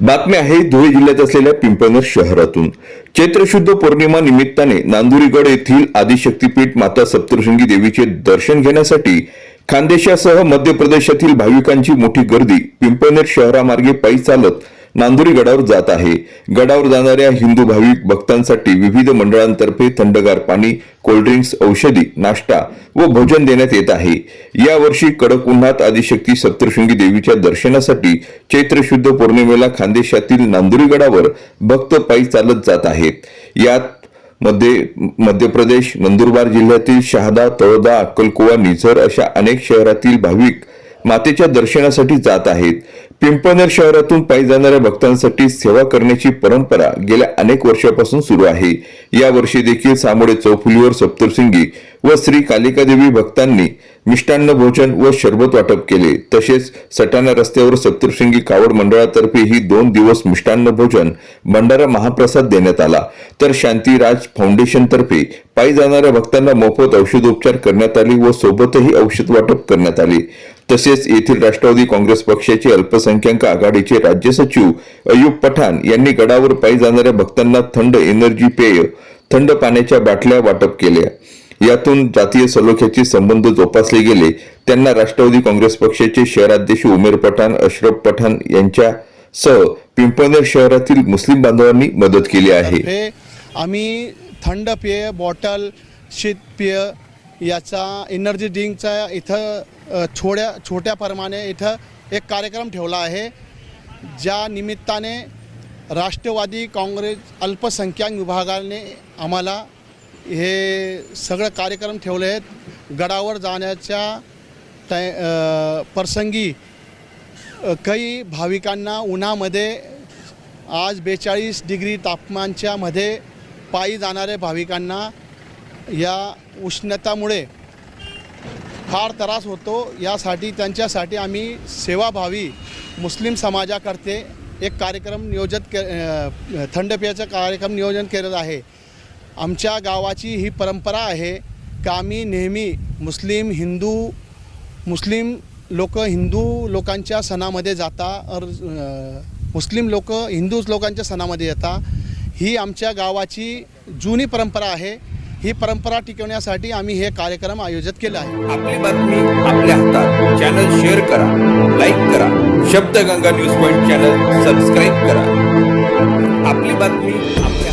बातमी आहे धुळे जिल्ह्यात असलेल्या पिंपळनेर शहरातून. चैत्रशुद्ध पौर्णिमा निमित्ताने नांदुरीगड येथील आदिशक्तीपीठ माता सप्तशृंगी देवीचे दर्शन घेण्यासाठी खानदेशासह मध्य प्रदेशातील भाविकांची मोठी गर्दी पिंपळनेर शहरामार्गे पायी चालत नांदुरी गडावर जात आहे. गडावर जाणाऱ्या हिंदू भाविक भक्तांसाठी विविध मंडळांतर्फे थंडगार पाणी कोल्ड्रिंक्स औषधी नाश्ता व भोजन देण्यात येत आहे. यावर्षी कडक उन्हात आदिशक्ती सप्तशृंगी देवीच्या दर्शनासाठी चैत्र शुद्ध पौर्णिमेला खानदेशातील नांदुरी गडावर भक्त पायी चालत जात आहेत. यात मध्ये मध्य प्रदेश नंदुरबार जिल्ह्यातील शहादा तळोदा अक्कलकुवा निझर अशा अनेक शहरातील भाविक मातेच्या दर्शनासाठी जात आहेत. पिंपळनेर शहरातून पायी जाणाऱ्या भक्तांसाठी सेवा करण्याची परंपरा गेल्या अनेक वर्षापासून सुरू आहे. या वर्षी देखील सामोडे चौफुलीवर सप्तरसिंगी व श्री कालिकादेवी भक्तांनी मिष्टान्न भोजन व शरबत वाटप केले. तसेच सटाणा रस्त्यावर सप्तशृंगी कावड मंडळातर्फे ही दोन दिवस मिष्टान्न भोजन भंडारा महाप्रसाद देण्यात आला. तर शांतीराज फाउंडेशनतर्फे पायी जाणाऱ्या भक्तांना मोफत औषधोपचार करण्यात आले व सोबतही औषध वाटप करण्यात आले. तसेच येथील राष्ट्रवादी काँग्रेस पक्षाचे अल्पसंख्याक आघाडीचे राज्य सचिव अयूब पठाण यांनी गडावर पायी जाणाऱ्या भक्तांना थंड एनर्जी पेय थंड पाण्याच्या बाटल्या वाटप केल्या. यातून जातीय सलोख्याचे संबंध जोपासले गेले. त्यांना राष्ट्रवादी काँग्रेस पक्षाचे शहराध्यक्ष उमेर पठाण अशरफ पठाण यांच्या सह पिंपळनेर शहरातील मुस्लिम बांधवांनी मदत केली आहे. आम्ही थंड पेय बॉटल शीतपेय याचा एनर्जी ड्रिंकचा इथं छोड्या छोट्या प्रमाणे इथं एक कार्यक्रम ठेवला आहे ज्या निमित्ताने राष्ट्रवादी काँग्रेस अल्पसंख्याक विभागाने आम्हाला हे सगळं कार्यक्रम ठेवले आहेत. गडावर जाण्याच्या तय प्रसंगी काही भाविकांना उन्हामध्ये आज बेचाळीस डिग्री तापमानच्यामध्ये पायी जाणाऱ्या भाविकांना या उष्णतामुळे फार त्रास होतो. यासाठी त्यांच्यासाठी आम्ही सेवाभावी मुस्लिम समाजाकरते एक कार्यक्रम नियोजित के थंड पेयाचं कार्यक्रम नियोजन केलेला आहे. आमच्या गावाची ही परंपरा आहे का आम्ही नेहमी मुस्लिम हिंदू मुस्लिम लोक हिंदू लोकांच्या सणामध्ये जाता और मुस्लिम लोक हिंदू लोकांच्या सणामध्ये येतात ही आमच्या गावाची जुनी परंपरा आहे. ही परंपरा टिकवण्यासाठी आम्ही हे कार्यक्रम आयोजित केला आहे. आपली बातमी आपल्या हातात. चॅनल शेअर करा लाईक करा. Shabdaganga news point channel subscribe करा. आपली बातमी आपल्या